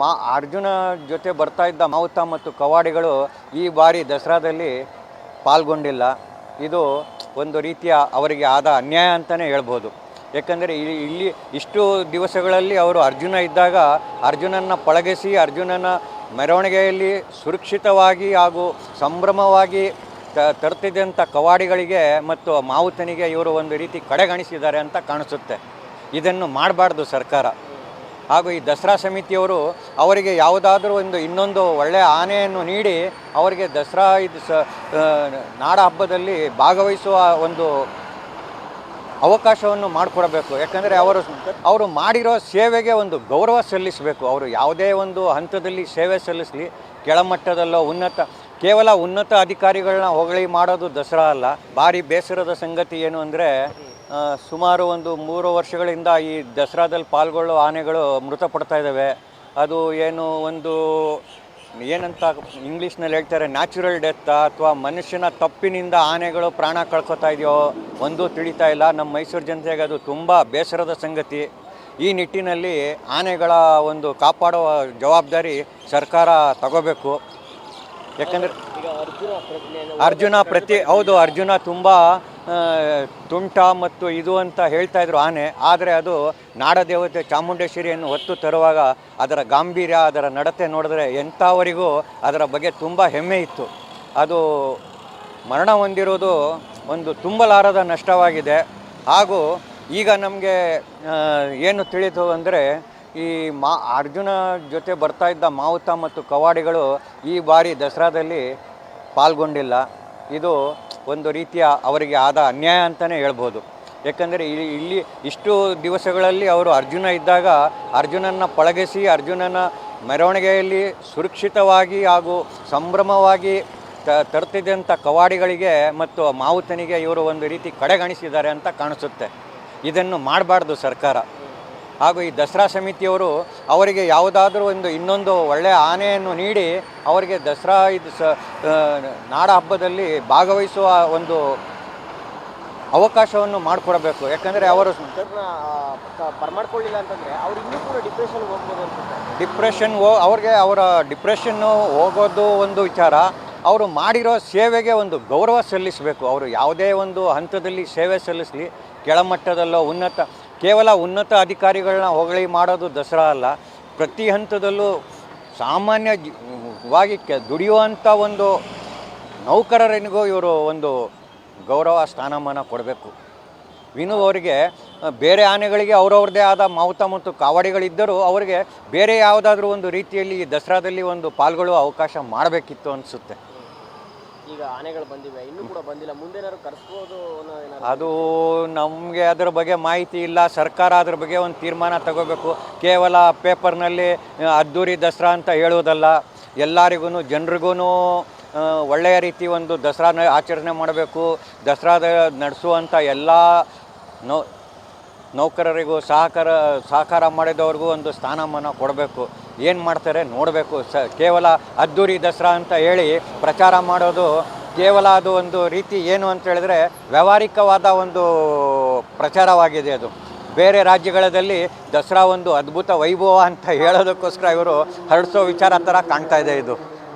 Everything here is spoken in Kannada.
ಮಾ ಅರ್ಜುನ ಜೊತೆ ಬರ್ತಾ ಇದ್ದ ಮಾವುತ ಮತ್ತು ಕವಾಡಿಗಳು ಈ ಬಾರಿ ದಸರಾದಲ್ಲಿ ಪಾಲ್ಗೊಂಡಿಲ್ಲ. ಇದು ಒಂದು ರೀತಿಯ ಅವರಿಗೆ ಆದ ಅನ್ಯಾಯ ಅಂತಲೇ ಹೇಳ್ಬೋದು. ಯಾಕಂದರೆ ಇಲ್ಲಿ ಇಷ್ಟು ದಿವಸಗಳಲ್ಲಿ ಅವರು ಅರ್ಜುನ ಇದ್ದಾಗ ಅರ್ಜುನನ ಪಳಗಿಸಿ, ಅರ್ಜುನನ ಮೆರವಣಿಗೆಯಲ್ಲಿ ಸುರಕ್ಷಿತವಾಗಿ ಹಾಗೂ ಸಂಭ್ರಮವಾಗಿ ತ ತರ್ತಿದ್ದಂಥ ಕವಾಡಿಗಳಿಗೆ ಮತ್ತು ಮಾವುತನಿಗೆ ಇವರು ಒಂದು ರೀತಿ ಕಡೆಗಣಿಸಿದ್ದಾರೆ ಅಂತ ಕಾಣಿಸುತ್ತೆ. ಇದನ್ನು ಮಾಡಬಾರ್ದು ಸರ್ಕಾರ. ಹಾಗೂ ಈ ದಸರಾ ಸಮಿತಿಯವರು ಅವರಿಗೆ ಯಾವುದಾದ್ರೂ ಒಂದು ಇನ್ನೊಂದು ಒಳ್ಳೆಯ ಆನೆಯನ್ನು ನೀಡಿ ಅವರಿಗೆ ದಸರಾ ಇದು ಸ ನಾಡ ಹಬ್ಬದಲ್ಲಿ ಭಾಗವಹಿಸುವ ಒಂದು ಅವಕಾಶವನ್ನು ಮಾಡಿಕೊಡಬೇಕು. ಯಾಕಂದರೆ ಅವರು ಅವರು ಮಾಡಿರೋ ಸೇವೆಗೆ ಒಂದು ಗೌರವ ಸಲ್ಲಿಸಬೇಕು. ಅವರು ಯಾವುದೇ ಒಂದು ಹಂತದಲ್ಲಿ ಸೇವೆ ಸಲ್ಲಿಸಲಿ. ಕೆಳಮಟ್ಟದಲ್ಲೋ ಉನ್ನತ, ಕೇವಲ ಉನ್ನತ ಅಧಿಕಾರಿಗಳನ್ನ ಹೊಗಳಿ ಮಾಡೋದು ದಸರಾ ಅಲ್ಲ. ಭಾರಿ ಬೇಸರದ ಸಂಗತಿ ಏನು ಅಂದರೆ ಸುಮಾರು ಒಂದು ಮೂರು ವರ್ಷಗಳಿಂದ ಈ ದಸರಾದಲ್ಲಿ ಪಾಲ್ಗೊಳ್ಳೋ ಆನೆಗಳು ಮೃತಪಡ್ತಾ ಇದ್ದಾವೆ. ಅದು ಏನು ಒಂದು ಏನಂತ ಇಂಗ್ಲೀಷ್ನಲ್ಲಿ ಹೇಳ್ತಾರೆ ನ್ಯಾಚುರಲ್ ಡೆತ್ ಅಥವಾ ಮನುಷ್ಯನ ತಪ್ಪಿನಿಂದ ಆನೆಗಳು ಪ್ರಾಣ ಕಳ್ಕೊತಾ ಇದೆಯೋ ಒಂದೂ ತಿಳಿತಾ ಇಲ್ಲ. ನಮ್ಮ ಮೈಸೂರು ಜನತೆಗೆ ಅದು ತುಂಬ ಬೇಸರದ ಸಂಗತಿ. ಈ ನಿಟ್ಟಿನಲ್ಲಿ ಆನೆಗಳ ಒಂದು ಕಾಪಾಡುವ ಜವಾಬ್ದಾರಿ ಸರ್ಕಾರ ತಗೋಬೇಕು. ಯಾಕಂದರೆ ಅರ್ಜುನ ಪ್ರತಿ ಹೌದು ಅರ್ಜುನ ತುಂಬ ತುಂಟ ಮತ್ತು ಇದು ಅಂತ ಹೇಳ್ತಾ ಇದ್ರು ಆನೆ. ಆದರೆ ಅದು ನಾಡದೇವತೆ ಚಾಮುಂಡೇಶ್ವರಿಯನ್ನು ಹೊತ್ತು ತರುವಾಗ ಅದರ ಗಾಂಭೀರ್ಯ ಅದರ ನಡತೆ ನೋಡಿದ್ರೆ ಎಂಥವರಿಗೂ ಅದರ ಬಗ್ಗೆ ತುಂಬ ಹೆಮ್ಮೆ ಇತ್ತು. ಅದು ಮರಣ ಹೊಂದಿರೋದು ಒಂದು ತುಂಬಲಾರದ ನಷ್ಟವಾಗಿದೆ. ಹಾಗೂ ಈಗ ನಮಗೆ ಏನು ತಿಳಿತು ಅಂದರೆ ಈ ಮಾ ಅರ್ಜುನ ಜೊತೆ ಬರ್ತಾ ಇದ್ದ ಮಾವುತ ಮತ್ತು ಕವಾಡಿಗಳು ಈ ಬಾರಿ ದಸರಾದಲ್ಲಿ ಪಾಲ್ಗೊಂಡಿಲ್ಲ. ಇದು ಒಂದು ರೀತಿಯ ಅವರಿಗೆ ಆದ ಅನ್ಯಾಯ ಅಂತಲೇ ಹೇಳ್ಬೋದು. ಯಾಕಂದರೆ ಇಲ್ಲಿ ಇಷ್ಟು ದಿವಸಗಳಲ್ಲಿ ಅವರು ಅರ್ಜುನ ಇದ್ದಾಗ ಅರ್ಜುನನ ಪಳಗಿಸಿ, ಅರ್ಜುನನ ಮೆರವಣಿಗೆಯಲ್ಲಿ ಸುರಕ್ಷಿತವಾಗಿ ಹಾಗೂ ಸಂಭ್ರಮವಾಗಿ ತ ತರ್ತಿದ್ದಂಥ ಕವಾಡಿಗಳಿಗೆ ಮತ್ತು ಮಾವುತನಿಗೆ ಇವರು ಒಂದು ರೀತಿ ಕಡೆಗಣಿಸಿದ್ದಾರೆ ಅಂತ ಕಾಣಿಸುತ್ತೆ. ಇದನ್ನು ಮಾಡಬಾರ್ದು ಸರ್ಕಾರ. ಹಾಗೂ ಈ ದಸರಾ ಸಮಿತಿಯವರು ಅವರಿಗೆ ಯಾವುದಾದ್ರೂ ಒಂದು ಇನ್ನೊಂದು ಒಳ್ಳೆಯ ಆನೆಯನ್ನು ನೀಡಿ ಅವರಿಗೆ ದಸರಾ ಇದು ಸ ನಾಡ ಹಬ್ಬದಲ್ಲಿ ಭಾಗವಹಿಸುವ ಒಂದು ಅವಕಾಶವನ್ನು ಮಾಡಿಕೊಡಬೇಕು. ಯಾಕಂದರೆ ಅವರು ಬರ್ಮಾಡ್ಕೊಳ್ಳಿಲ್ಲ ಅಂತಂದರೆ ಅವ್ರು ಇನ್ನೂ ಕೂಡ ಡಿಪ್ರೆಷನ್ ಹೋಗ್ಬೋದು ಡಿಪ್ರೆಷನ್ ಹೋ ಅವ್ರಿಗೆ ಅವರ ಡಿಪ್ರೆಷನ್ನು ಹೋಗೋದು ಒಂದು ವಿಚಾರ. ಅವರು ಮಾಡಿರೋ ಸೇವೆಗೆ ಒಂದು ಗೌರವ ಸಲ್ಲಿಸಬೇಕು. ಅವರು ಯಾವುದೇ ಒಂದು ಹಂತದಲ್ಲಿ ಸೇವೆ ಸಲ್ಲಿಸಲಿ. ಕೆಳಮಟ್ಟದಲ್ಲೋ ಉನ್ನತ ಕೇವಲ ಉನ್ನತ ಅಧಿಕಾರಿಗಳನ್ನ ಹೊಗಳಿ ಮಾಡೋದು ದಸರಾ ಅಲ್ಲ, ಪ್ರತಿ ಹಂತದಲ್ಲೂ ಸಾಮಾನ್ಯವಾಗಿ ದುಡಿಯುವಂಥ ಒಂದು ನೌಕರರಿಗೂ ಇವರು ಒಂದು ಗೌರವ ಸ್ಥಾನಮಾನ ಕೊಡಬೇಕು. ಇನ್ನು ಅವರಿಗೆ ಬೇರೆ ಆನೆಗಳಿಗೆ ಅವರವ್ರದ್ದೇ ಆದ ಮಾವುತ ಮತ್ತು ಕಾವಡಿಗಳಿದ್ದರೂ ಅವರಿಗೆ ಬೇರೆ ಯಾವುದಾದ್ರೂ ಒಂದು ರೀತಿಯಲ್ಲಿ ಈ ದಸರಾದಲ್ಲಿ ಒಂದು ಪಾಲ್ಗೊಳ್ಳುವ ಅವಕಾಶ ಮಾಡಬೇಕಿತ್ತು ಅನಿಸುತ್ತೆ. ಈಗ ಆನೆಗಳು ಬಂದಿವೆ. ಇನ್ನೂ ಕೂಡ ಬಂದಿಲ್ಲ. ಮುಂದೆ ಕರೆಸ್ಬೋದು ಅದು ನಮಗೆ ಅದರ ಬಗ್ಗೆ ಮಾಹಿತಿ ಇಲ್ಲ. ಸರ್ಕಾರ ಅದ್ರ ಬಗ್ಗೆ ಒಂದು ತೀರ್ಮಾನ ತಗೋಬೇಕು. ಕೇವಲ ಪೇಪರ್ನಲ್ಲಿ ನಲ್ಲಿ ಅದ್ದೂರಿ ದಸರಾ ಅಂತ ಹೇಳುವುದಲ್ಲ ಎಲ್ಲರಿಗೂ ಜನರಿಗೂ ಒಳ್ಳೆಯ ರೀತಿ ಒಂದು ದಸರಾನ ಆಚರಣೆ ಮಾಡಬೇಕು. ದಸರಾದ ನಡೆಸುವಂಥ ಎಲ್ಲ ನೌ ನೌಕರರಿಗೂ ಸಹಕಾರ ಸಹಕಾರ ಮಾಡಿದವ್ರಿಗೂ ಒಂದು ಸ್ಥಾನಮಾನ ಕೊಡಬೇಕು. ಏನು ಮಾಡ್ತಾರೆ ನೋಡಬೇಕು. ಸ, ಕೇವಲ ಅದ್ದೂರಿ ದಸರಾ ಅಂತ ಹೇಳಿ ಪ್ರಚಾರ ಮಾಡೋದು ಕೇವಲ ಅದು ಒಂದು ರೀತಿ ಏನು ಅಂತ ಹೇಳಿದ್ರೆ ವ್ಯಾವಹಾರಿಕವಾದ ಒಂದು ಪ್ರಚಾರವಾಗಿದೆ ಅದು. ಬೇರೆ ರಾಜ್ಯಗಳಲ್ಲಿ ದಸರಾ ಒಂದು ಅದ್ಭುತ ವೈಭವ ಅಂತ ಹೇಳೋದಕ್ಕೋಸ್ಕರ ಇವರು ಹರಡಿಸೋ ವಿಚಾರ ಥರ ಕಾಣ್ತಾ ಇದೆ ಇದು.